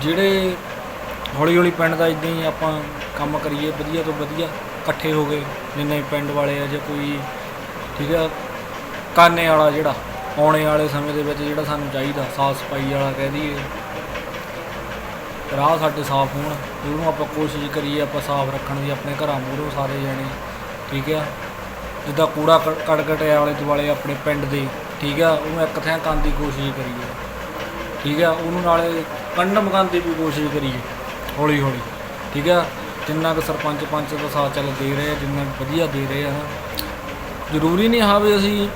ਜਿਹੜੇ ਹੌਲੀ ਹੌਲੀ ਪਿੰਡ ਦਾ ਇਦਾਂ ਹੀ ਆਪਾਂ ਕੰਮ ਕਰੀਏ, ਵਧੀਆ ਤੋਂ ਵਧੀਆ ਇਕੱਠੇ ਹੋ ਗਏ, ਜਿੰਨੇ ਪਿੰਡ ਵਾਲੇ ਆ ਜਾਂ ਕੋਈ ਠੀਕ ਆ, ਕਾਨੇ ਵਾਲਾ ਜਿਹੜਾ, ਆਉਣੇ ਵਾਲੇ ਸਮੇਂ ਦੇ ਵਿੱਚ ਜਿਹੜਾ ਸਾਨੂੰ ਚਾਹੀਦਾ, ਸਾਫ਼ ਸਫ਼ਾਈ ਵਾਲਾ ਕਹਿ ਦਈਏ। ਰਾਹ ਸਾਡੇ ਸਾਫ਼ ਹੋਣ, ਉਹਨੂੰ ਆਪਾਂ ਕੋਸ਼ਿਸ਼ ਕਰੀਏ, ਆਪਾਂ ਸਾਫ਼ ਰੱਖਣ ਦੀ, ਆਪਣੇ ਘਰਾਂ ਮੂਹਰੋਂ ਸਾਰੇ ਜਾਣੇ, ਠੀਕ ਆ। ਜਿੱਦਾਂ ਕੂੜਾ ਕ- ਕੜਕਟ ਹੈ ਆਲੇ ਦੁਆਲੇ ਆਪਣੇ ਪਿੰਡ ਦੇ, ਠੀਕ ਆ, ਉਹਨੂੰ ਇੱਕ ਥਾਂ ਕਰਨ ਦੀ ਕੋਸ਼ਿਸ਼ ਕਰੀਏ। ਠੀਕ ਆ, ਉਹਨੂੰ ਨਾਲੇ ਕੰਡਮ ਕਰਨ ਦੀ ਵੀ ਕੋਸ਼ਿਸ਼ ਕਰੀਏ ਹੌਲੀ ਹੌਲੀ। ਠੀਕ ਆ? ਜਿੰਨਾ ਕੁ ਸਰਪੰਚ ਪੰਚ ਦਾ ਸਾਥ ਚੱਲ ਦੇ ਰਹੇ ਆ, ਜਿੰਨਾ ਕੁ ਵਧੀਆ ਦੇ ਰਹੇ ਆ ਜ਼ਰੂਰੀ ਨਹੀਂ ਹਾਂ ਵੀ ਅਸੀਂ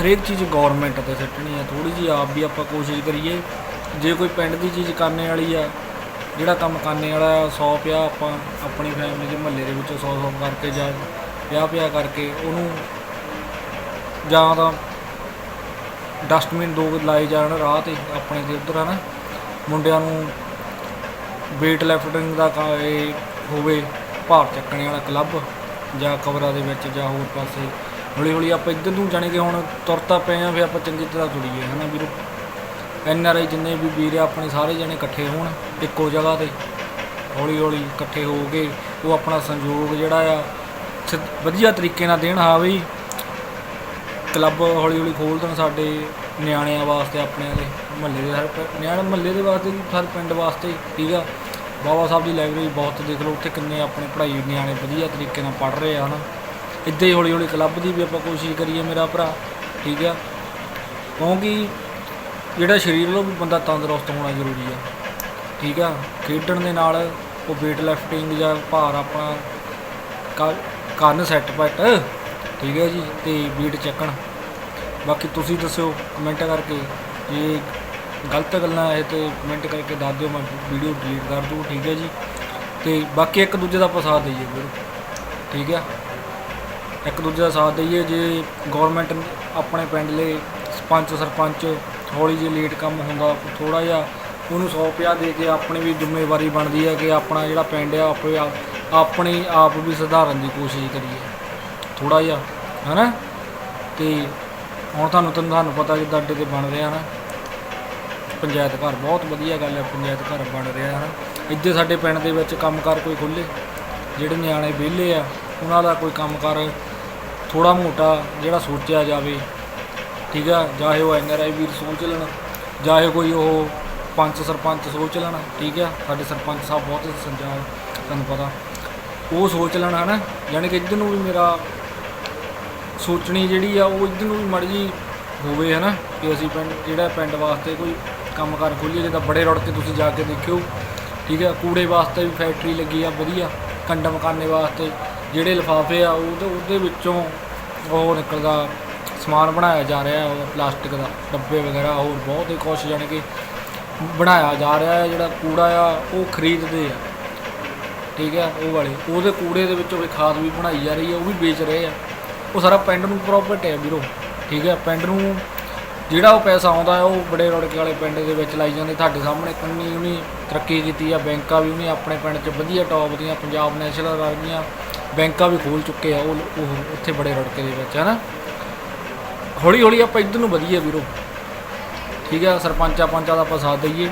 ਹਰੇਕ ਚੀਜ਼ ਗਵਰਨਮੈਂਟ ਤੇ ਸੱਟਣੀ ਆ। ਥੋੜੀ ਜਿਹੀ ਆਪ ਵੀ ਆਪਾਂ ਕੋਸ਼ਿਸ਼ ਕਰੀਏ। ਜੇ ਕੋਈ ਪਿੰਡ ਦੀ ਚੀਜ਼ ਕਰਨੇ ਵਾਲੀ ਆ, ਜਿਹੜਾ ਕੰਮ ਕਰਨੇ ਵਾਲਾ ਆ 100 ਪਿਆ ਆਪਾਂ ਆਪਣੀ ਫੈਮਿਲੀ ਦੇ ਮਹੱਲੇ ਦੇ ਵਿੱਚੋਂ 100 100 ਕਰਕੇ ਜਾਂ 50 ਪਿਆ ਕਰਕੇ ਉਹਨੂੰ ਜਾਂ ਤਾਂ ਡਸਟਬਿਨ ਦੋ ਲਾਏ ਜਾਣ ਰਾਹ ਤੇ ਆਪਣੇ ਦੇ ਉੱਧਰ, ਹਨਾ। ਮੁੰਡਿਆਂ ਨੂੰ weight lifting ਦਾ ਇਹ ਹੋਵੇ, ਭਾਰ ਚੱਕਣ ਵਾਲਾ ਕਲੱਬ ਜਾਂ ਕਬਰਾਂ ਦੇ ਵਿੱਚ ਜਾਂ ਹੋਰ ਪਾਸੇ। ਹੌਲੀ ਹੌਲੀ ਆਪਾਂ ਇੱਧਰ ਨੂੰ ਜਾਣੇ ਕਿ ਹੁਣ ਤੁਰਤਾ ਪਏ ਆ, ਫਿਰ ਆਪਾਂ ਚੰਗੀ ਤਰ੍ਹਾਂ ਤੁਰੀਏ, ਹਨਾ ਵੀਰੋ। ਐਨ ਆਰ ਆਈ ਜਿੰਨੇ ਵੀ ਵੀਰ ਆ, ਆਪਣੇ ਸਾਰੇ ਜਣੇ ਇਕੱਠੇ ਹੋਣ ਇੱਕੋ ਜਗ੍ਹਾ ਤੇ। ਹੌਲੀ ਹੌਲੀ ਇਕੱਠੇ ਹੋ ਕੇ ਉਹ ਆਪਣਾ ਸੰਯੋਗ ਜਿਹੜਾ ਆ ਸ- ਵਧੀਆ ਤਰੀਕੇ ਨਾਲ ਦੇਣ, ਹਾਂ ਵੀ ਕਲੱਬ ਹੌਲੀ ਹੌਲੀ ਖੋਲ੍ਹ ਦੇਣ ਸਾਡੇ ਨਿਆਣਿਆਂ ਵਾਸਤੇ, ਆਪਣੇ ਦੇ ਮਹੱਲੇ ਦੇ ਹਰ ਨਿਆਣੇ ਮਹੱਲੇ ਦੇ ਵਾਸਤੇ ਵੀ ਹਰ ਪਿੰਡ ਵਾਸਤੇ ਠੀਕ ਆ। ਬਾਬਾ ਸਾਹਿਬ ਦੀ ਲਾਇਬ੍ਰੇਰੀ ਬਹੁਤ ਦੇਖ ਲਓ, ਉੱਥੇ ਕਿੰਨੇ ਆਪਣੇ ਪੜ੍ਹਾਈ ਨਿਆਣੇ ਵਧੀਆ ਤਰੀਕੇ ਨਾਲ ਪੜ੍ਹ ਰਹੇ ਆ ਹਨਾ। ਇੱਦਾਂ ਹੀ ਹੌਲੀ ਹੌਲੀ ਕਲੱਬ ਦੀ ਵੀ ਆਪਾਂ ਕੋਸ਼ਿਸ਼ ਕਰੀਏ ਮੇਰਾ ਭਰਾ, ਠੀਕ ਆ। ਕਿਉਂਕਿ ਜਿਹੜਾ ਸਰੀਰ ਵੱਲੋਂ ਵੀ ਬੰਦਾ ਤੰਦਰੁਸਤ ਹੋਣਾ ਜ਼ਰੂਰੀ ਆ, ਠੀਕ ਆ। ਖੇਡਣ ਦੇ ਨਾਲ ਉਹ weight lifting ਜਾਂ ਭਾਰ ਆਪਣਾ ਕ- ਕਰਨ ਸੈੱਟ ਪੈਟ ਠੀਕ ਹੈ ਜੀ, ਤੇ weight ਚੱਕਣ। ਬਾਕੀ ਤੁਸੀਂ ਦੱਸਿਓ ਕਮੈਂਟ ਕਰਕੇ। ਜੇ ਗਲਤ ਗੱਲਾਂ ਹੈ ਤੇ ਕਮੈਂਟ ਕਰਕੇ ਦੱਸ ਦਿਓ, ਮੈਂ ਵੀਡੀਓ ਡਿਲੀਟ ਕਰ ਦੂੰ, ਠੀਕ ਹੈ ਜੀ? ਤੇ ਬਾਕੀ ਇੱਕ ਦੂਜੇ ਦਾ ਆਪਾਂ ਸਾਥ ਦਈਏ ਵੀਰੋ ਠੀਕ ਹੈ? ਇੱਕ ਦੂਜੇ ਦਾ ਸਾਥ ਦਈਏ, ਜੇ ਗਵਰਨਮੈਂਟ ਆਪਣੇ ਪਿੰਡ ਲਈ ਸਰਪੰਚ ਸਰਪੰਚ, ਹੌਲੀ ਜਿਹੀ ਲੇਟ ਕੰਮ ਹੁੰਦਾ ਥੋੜਾ ਜਿਹਾ ਉਹਨੂੰ 100 ਪਿਆ ਦੇ ਕੇ ਆਪਣੀ ਵੀ ਜ਼ਿੰਮੇਵਾਰੀ ਬਣਦੀ ਹੈ ਕਿ ਆਪਣਾ ਜਿਹੜਾ ਪਿੰਡ ਆ, ਆਪੇ ਆਪ- ਆਪਣੀ ਆਪ ਵੀ ਸੁਧਾਰਨ ਦੀ ਕੋਸ਼ਿਸ਼ ਕਰੀਏ। ਥੋੜਾ ਜਿਹਾ, ਹੈਨਾ? ਤੇ ਹੁਣ ਤੁਹਾਨੂੰ ਤਾਂ ਤੁਹਾਨੂੰ ਪਤਾ ਜਿੱਦਾਂ ਅੱਡੇ ਤੇ ਬਣ ਰਿਹਾ ਨਾ। ਪੰਚਾਇਤ ਘਰ ਬਹੁਤ ਵਧੀਆ ਗੱਲ ਹੈ, ਪੰਚਾਇਤ ਘਰ ਬਣ ਰਿਹਾ ਹੈ ਇੱਥੇ ਸਾਡੇ ਪਿੰਡ ਦੇ ਵਿੱਚ ਕੰਮਕਾਰ ਕੋਈ ਖੁੱਲੇ ਜਿਹੜੇ ਨਿਆਣੇ ਵਿਹਲੇ ਆ, ਉਹਨਾਂ ਦਾ ਕੋਈ ਕੰਮਕਾਰ ਥੋੜਾ ਮੋਟਾ ਜਿਹੜਾ ਸੋਚਿਆ ਜਾਵੇ। ਠੀਕ ਆ, ਚਾਹੇ ਉਹ ਐਨ ਆਰ ਆਈ ਵੀਰ ਸੋਚ ਲੈਣ, ਚਾਹੇ ਕੋਈ ਉਹ ਪੰਚ ਸਰਪੰਚ ਸੋਚ ਲੈਣ, ਠੀਕ ਆ। ਸਾਡੇ ਸਰਪੰਚ ਸਾਹਿਬ ਬਹੁਤ ਸੰਜਾਨ ਤੁਹਾਨੂੰ ਪਤਾ। ਉਹ ਸੋਚ ਲੈਣ ਹਨਾ ਯਾਨੀ ਕਿ ਇੱਧਰ ਨੂੰ ਵੀ ਮੇਰਾ ਸੋਚਣੀ ਜਿਹੜੀ ਆ ਉਹ ਇੱਧਰ ਨੂੰ ਵੀ ਮੜ ਜੀ ਹੋਵੇ, ਹਨਾ, ਕਿ ਅਸੀਂ ਪਿੰਡ, ਜਿਹੜਾ ਪਿੰਡ ਵਾਸਤੇ ਕੋਈ ਕੰਮ ਕੰਮਕਾਰ ਖੋਲ੍ਹੀਏ ਜਿੱਦਾਂ ਬੜੇ ਰੋਡ ਤੇ ਤੁਸੀਂ ਜਾ ਕੇ ਦੇਖਿਓ, ਠੀਕ ਹੈ ਕੂੜੇ ਵਾਸਤੇ ਵੀ ਫੈਕਟਰੀ ਲੱਗੀ ਆ, ਵਧੀਆ ਕੰਡਮ ਕਰਨੇ ਵਾਸਤੇ, ਜਿਹੜੇ ਲਿਫਾਫੇ ਆ ਉਹਦੇ ਉਹਦੇ ਵਿੱਚੋਂ ਉਹ ਨਿਕਲਦਾ, ਸਮਾਨ ਬਣਾਇਆ ਜਾ ਰਿਹਾ ਹੈ ਪਲਾਸਟਿਕ ਦਾ, ਡੱਬੇ ਵਗੈਰਾ, ਹੋਰ ਬਹੁਤ ਹੀ ਕੁਛ ਜਾਣੀ ਕਿ ਬਣਾਇਆ ਜਾ ਰਿਹਾ ਹੈ, ਜਿਹੜਾ ਕੂੜਾ ਆ, ਉਹ ਖਰੀਦਦੇ ਆ, ਠੀਕ ਹੈ ਉਹ ਵਾਲੇ, ਉਹਦੇ ਕੂੜੇ ਦੇ ਵਿੱਚੋਂ ਵੀ ਖਾਦ ਵੀ ਬਣਾਈ ਜਾ ਰਹੀ ਹੈ ਉਹ ਵੀ ਵੇਚ ਰਹੇ ਆ। ਉਹ ਸਾਰਾ ਪਿੰਡ ਨੂੰ ਪ੍ਰੋਫਿਟ ਹੈ ਵੀਰੋ, ਠੀਕ ਹੈ, ਪਿੰਡ ਨੂੰ ਜਿਹੜਾ ਉਹ ਪੈਸਾ ਆਉਂਦਾ ਉਹ ਬੜੇ ਰੋੜਕੇ ਵਾਲੇ ਪਿੰਡ ਦੇ ਵਿੱਚ ਲਾਈ ਜਾਂਦੇ, ਤੁਹਾਡੇ ਸਾਹਮਣੇ ਕਿੰਨੀ ਉਹਨੇ ਤਰੱਕੀ ਕੀਤੀ ਆ, ਬੈਂਕਾਂ ਵੀ ਉਹਨੇ ਆਪਣੇ ਪਿੰਡ 'ਚ ਵਧੀਆ ਟੌਪ ਦੀਆਂ, ਪੰਜਾਬ ਨੈਸ਼ਨਲ ਵਰਗੀਆਂ ਬੈਂਕਾਂ ਵੀ ਖੋਲ ਚੁੱਕੇ ਆ, ਉਹ ਉਹ ਉੱਥੇ ਬੜੇ ਰੋੜਕੇ ਦੇ ਵਿੱਚ ਹੈ ਨਾ ਹੌਲੀ ਹੌਲੀ ਆਪਾਂ ਇੱਧਰ ਨੂੰ ਵਧੀਏ ਵੀਰੋ, ਠੀਕ ਹੈ, ਸਰਪੰਚਾਂ ਪੰਚਾਂ ਦਾ ਆਪਾਂ ਸਾਥ ਦਈਏ,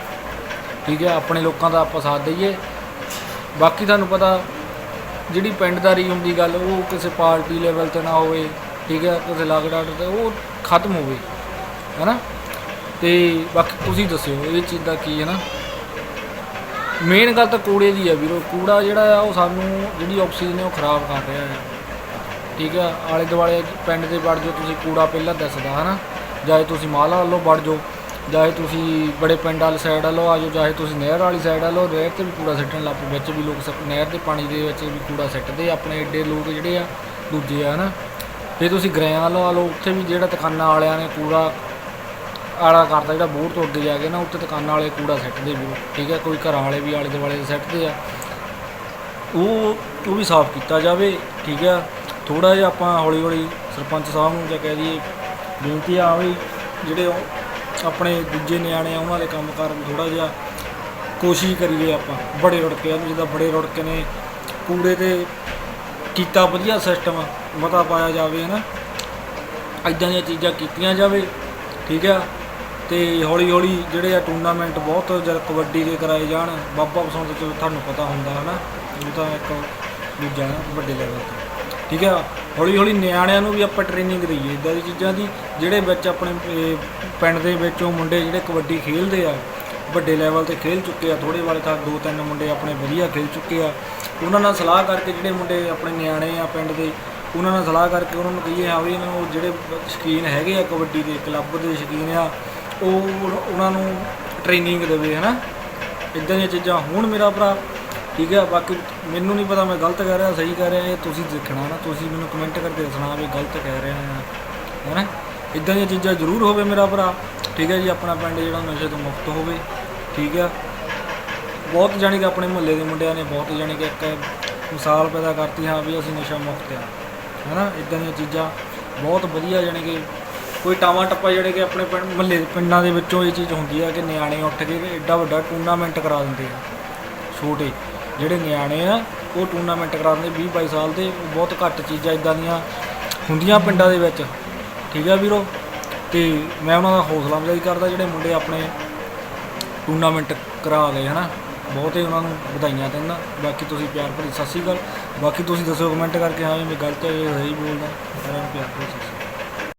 ਠੀਕ ਹੈ, ਆਪਣੇ ਲੋਕਾਂ ਦਾ ਆਪਾਂ ਸਾਥ ਦਈਏ। ਬਾਕੀ ਤੁਹਾਨੂੰ ਪਤਾ ਜਿਹੜੀ ਪਿੰਡਦਾਰੀ ਹੁੰਦੀ ਗੱਲ, ਉਹ ਕਿਸੇ ਪਾਰਟੀ ਲੈਵਲ ਤੇ ਨਾ ਹੋਵੇ, ਠੀਕ ਹੈ, ਕਿਸੇ ਲਾਗ ਡਾਟ ਤੇ, ਉਹ ਖਤਮ ਹੋਵੇ ਹੈਨਾ ਤੇ ਬਾਕੀ ਤੁਸੀਂ ਦੱਸਿਓ, ਇਹ ਚੀਜ਼ ਦਾ ਕੀ ਹੈ ਨਾ? ਮੇਨ ਗੱਲ ਤਾਂ ਕੂੜੇ ਦੀ ਆ ਵੀਰੋ, ਕੂੜਾ ਜਿਹੜਾ ਆ, ਉਹ ਸਾਨੂੰ ਜਿਹੜੀ ਆਕਸੀਜਨ ਹੈ, ਉਹ ਖਰਾਬ ਕਰ ਰਿਹਾ ਹੈ। ਠੀਕ ਆ ਆਲੇ ਦੁਆਲੇ ਪਿੰਡ ਦੇ ਵੜ ਜੋ ਤੁਸੀਂ ਕੂੜਾ ਪਹਿਲਾਂ ਦੱਸਦਾ ਹਨਾ ਜਾਂ ਤੁਸੀਂ ਮਾਲਾ ਵੱਲੋਂ ਵੜ ਜਾਓ ਚਾਹੇ ਤੁਸੀਂ ਬੜੇ ਪਿੰਡ ਵਾਲੀ ਸਾਈਡ ਵੱਲੋਂ ਆ ਜਾਓ ਚਾਹੇ ਤੁਸੀਂ ਨਹਿਰ ਵਾਲੀ ਸਾਈਡ ਵੱਲੋਂ ਨਹਿਰ ਤੇ ਵੀ ਕੂੜਾ ਸਿੱਟਣ ਲੱਗ ਪਏ, ਵਿੱਚ ਵੀ ਲੋਕ ਸਭ ਨਹਿਰ ਦੇ ਪਾਣੀ ਦੇ ਵਿੱਚ ਵੀ ਕੂੜਾ ਸਿੱਟਦੇ ਆਪਣੇ ਏਡੇ ਲੋਕ ਜਿਹੜੇ ਆ, ਦੂਜੇ ਆ ਨਾ। ਜੇ ਤੁਸੀਂ ਗ੍ਰਿਆਂ ਵੱਲੋਂ ਆ ਲਓ, ਉੱਥੇ ਵੀ ਜਿਹੜਾ ਦੁਕਾਨਾਂ ਵਾਲਿਆਂ ਨੇ ਕੂੜਾ ਆਲਾ ਕਰਦਾ ਜਿਹੜਾ ਬੋਰ ਤੋਂ ਅੱਗੇ ਜਾ ਕੇ ਨਾ, ਉੱਥੇ ਦੁਕਾਨਾਂ ਵਾਲੇ ਕੂੜਾ ਸਿੱਟਦੇ ਵੀ ਠੀਕ ਹੈ ਕੋਈ ਘਰਾਂ ਵਾਲੇ ਵੀ ਆਲੇ ਦੁਆਲੇ ਦੇ ਸਿੱਟਦੇ ਆ। ਉਹ ਉਹ ਵੀ ਸਾਫ਼ ਕੀਤਾ ਜਾਵੇ, ਠੀਕ ਆ। ਥੋੜਾ ਜਿਹਾ ਆਪਾਂ ਹੌਲੀ ਹੌਲੀ ਸਰਪੰਚ ਸਾਹਿਬ ਨੂੰ ਜਾਂ ਕਹਿ ਦਈਏ, ਬੇਨਤੀ ਆ ਵੀ ਜਿਹੜੇ ਉਹ ਆਪਣੇ ਦੂਜੇ ਨਿਆਣੇ ਆ, ਉਹਨਾਂ ਦੇ ਕੰਮ ਕਰ ਥੋੜਾ ਜਿਹਾ ਕੋਸ਼ਿਸ਼ ਕਰੀਏ ਆਪਾਂ, ਬੜੇ ਰੁੜਕੇ ਨੂੰ ਜਿੱਦਾਂ ਬੜੇ ਰੁੜਕੇ ਨੇ, ਕੂੜੇ ਤੇ ਕੀਤਾ ਵਧੀਆ ਸਿਸਟਮ ਮਤਾ ਪਾਇਆ ਜਾਵੇ, ਹਨਾ। ਇਦਾਂ ਦੀਆਂ ਚੀਜ਼ਾਂ ਕੀਤੀਆਂ ਜਾਵੇ, ਠੀਕ ਆ। ਤੇ ਹੌਲੀ ਹੌਲੀ ਜਿਹੜੇ ਆ ਟੂਰਨਾਮੈਂਟ ਬਹੁਤ ਜਦ ਕਬੱਡੀ ਦੇ ਕਰਾਏ ਜਾਣ, ਬਾਬਾ ਬਸੰਤ ਚ ਤੁਹਾਨੂੰ ਪਤਾ ਹੁੰਦਾ ਹੈ ਨਾ ਉਹ ਤਾਂ ਇੱਕ ਦੂਜਾ ਵੱਡੇ ਲੈਵਲ ਤੇ, ਠੀਕ ਆ। ਹੌਲੀ ਹੌਲੀ ਨਿਆਣਿਆਂ ਨੂੰ ਵੀ ਆਪਾਂ ਟ੍ਰੇਨਿੰਗ ਦਈਏ ਇਦਾਂ ਦੀ ਚੀਜ਼ਾਂ ਦੀ ਜਿਹੜੇ ਵਿੱਚ ਆਪਣੇ ਪਿੰਡ ਦੇ ਵਿੱਚੋਂ ਮੁੰਡੇ ਜਿਹੜੇ ਕਬੱਡੀ ਖੇਡਦੇ ਆ, ਵੱਡੇ ਲੈਵਲ ਤੇ ਖੇਲ ਚੁੱਕੇ ਆ ਥੋੜੇ ਵਾਲੇ ਤਾਂ ਦੋ ਤਿੰਨ ਮੁੰਡੇ ਆਪਣੇ ਵਧੀਆ ਖੇਲ ਚੁੱਕੇ ਆ, ਉਹਨਾਂ ਨਾਲ ਸਲਾਹ ਕਰਕੇ ਜਿਹੜੇ ਮੁੰਡੇ ਆਪਣੇ ਨਿਆਣੇ ਆ ਪਿੰਡ ਦੇ, ਉਹਨਾਂ ਨਾਲ ਸਲਾਹ ਕਰਕੇ ਉਹਨਾਂ ਨੂੰ ਕਹੀਏ, ਹਾਂ ਵੀ ਇਹਨਾਂ ਨੂੰ ਜਿਹੜੇ ਸ਼ੌਕੀਨ ਹੈਗੇ ਆ ਕਬੱਡੀ ਦੇ, ਕਲੱਬ ਦੇ ਸ਼ੌਕੀਨ ਆ, ਉਹ ਉਹਨਾਂ ਨੂੰ ਟ੍ਰੇਨਿੰਗ ਦੇਵੇ, ਹਨਾ? ਇਦਾਂ ਦੀਆਂ ਚੀਜ਼ਾਂ, ਹੁਣ ਮੇਰਾ ਭਰਾ ਠੀਕ ਹੈ ਬਾਕੀ ਮੈਨੂੰ ਨਹੀਂ ਪਤਾ, ਮੈਂ ਗਲਤ ਕਹਿ ਰਿਹਾ, ਸਹੀ ਕਹਿ ਰਿਹਾ, ਇਹ ਤੁਸੀਂ ਦੇਖਣਾ ਨਾ, ਤੁਸੀਂ ਮੈਨੂੰ ਕਮੈਂਟ ਕਰਕੇ ਦੱਸਣਾ ਵੀ ਗਲਤ ਕਹਿ ਰਿਹਾ ਹੈ ਨਾ ਇਦਾਂ ਦੀਆਂ ਚੀਜ਼ਾਂ ਜ਼ਰੂਰ ਹੋਵੇ ਮੇਰਾ ਭਰਾ, ਠੀਕ ਹੈ ਜੀ, ਆਪਣਾ ਪਿੰਡ ਜਿਹੜਾ ਨਸ਼ੇ ਤੋਂ ਮੁਕਤ ਹੋਵੇ, ਠੀਕ ਹੈ ਬਹੁਤ ਜਾਣੀ ਕਿ ਆਪਣੇ ਮੁਹੱਲੇ ਦੇ ਮੁੰਡਿਆਂ ਨੇ ਬਹੁਤ ਜਾਣੀ ਕਿ ਇੱਕ ਮਿਸਾਲ ਪੈਦਾ ਕਰਤੀ, ਹਾਂ ਵੀ ਅਸੀਂ ਨਸ਼ਾ ਮੁਕਤ ਆ, ਹੈਨਾ? ਇਦਾਂ ਦੀਆਂ ਚੀਜ਼ਾਂ ਬਹੁਤ ਵਧੀਆ ਜਾਣੀ ਕਿ ਕੋਈ ਟਾਵਾਂ ਟੱਪਾ ਜਿਹੜੇ ਕਿ ਆਪਣੇ ਪਿੰਡ, ਮੁਹੱਲੇ ਪਿੰਡਾਂ ਦੇ ਵਿੱਚੋਂ ਇਹ ਚੀਜ਼ ਹੁੰਦੀ ਆ ਕਿ ਨਿਆਣੇ ਉੱਠ ਕੇ ਐਡਾ ਵੱਡਾ ਟੂਰਨਾਮੈਂਟ ਕਰਾ ਦਿੰਦੇ ਆ, ਛੋਟੇ। ਜਿਹੜੇ ਨਿਆਣੇ ਆ, ਉਹ ਟੂਰਨਾਮੈਂਟ ਕਰਾਉਂਦੇ ਦਿੰਦੇ 20 22 ਸਾਲ ਦੇ ਉਹ ਬਹੁਤ ਘੱਟ ਚੀਜ਼ਾਂ ਇਦਾਂ ਦੀਆਂ ਹੁੰਦੀਆਂ ਪਿੰਡਾਂ ਦੇ ਵਿੱਚ। ਠੀਕ ਆ ਵੀਰੋ? ਤੇ ਮੈਂ ਉਹਨਾਂ ਦਾ ਹੌਸਲਾ ਅਫਜ਼ਾਈ ਕਰਦਾ, ਜਿਹੜੇ ਮੁੰਡੇ ਆਪਣੇ ਟੂਰਨਾਮੈਂਟ ਕਰਾ ਗਏ ਹਨਾ? ਬਹੁਤੇ ਉਹਨਾਂ ਨੂੰ ਵਧਾਈਆਂ ਦਿੰਦਾ। ਬਾਕੀ ਤੁਸੀਂ ਪਿਆਰ ਭਰੀ ਸਤਿ ਸ਼੍ਰੀ ਅਕਾਲ। ਬਾਕੀ ਤੁਸੀਂ ਦੱਸੋ ਕਮੈਂਟ ਕਰਕੇ, ਹਾਂ ਵੀ ਮੈਂ ਗਲਤ ਹੈ ਜਾਂ ਸਹੀ ਬੋਲਦਾ। ਸਾਰਿਆਂ ਨੂੰ ਪਿਆਰ ਭਰੀ ਸਤਿ ਸ਼੍ਰੀ ਅਕਾਲ।